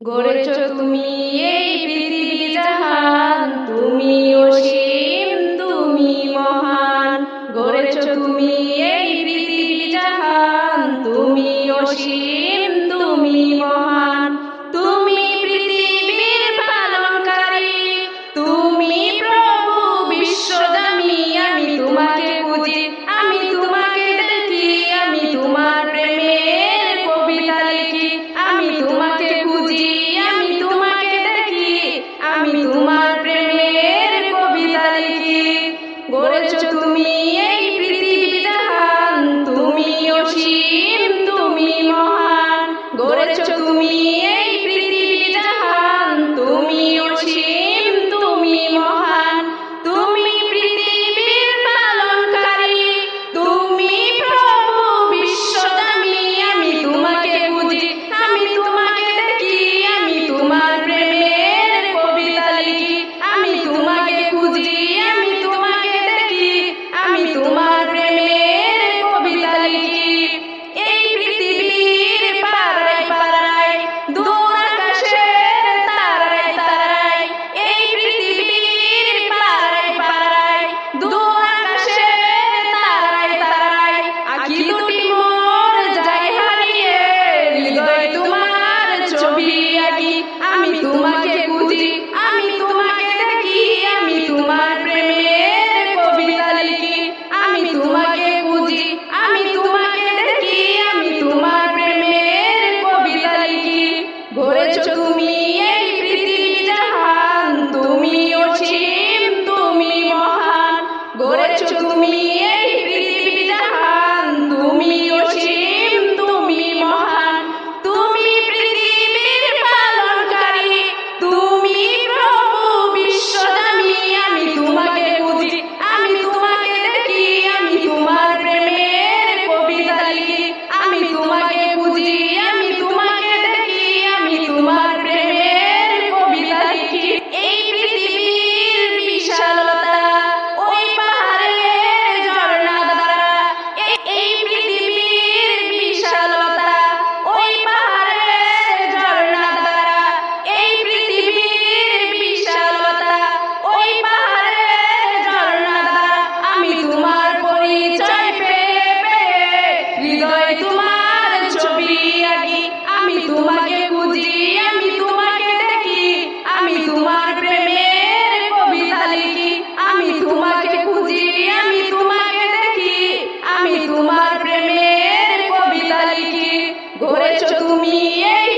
গড়েছ তুমি এই পৃথিবী জাহান তোমার ছবি আঁকি, আমি তোমাকে বুঝি আমি তোমাকে দেখি, আমি তোমার প্রেমের কবিতা লিখি, আমি তোমাকে খুঁজি, আমি তোমাকে দেখি, আমি তোমার প্রেমের কবিতা লিখি। ঘুরেছো তুমি এই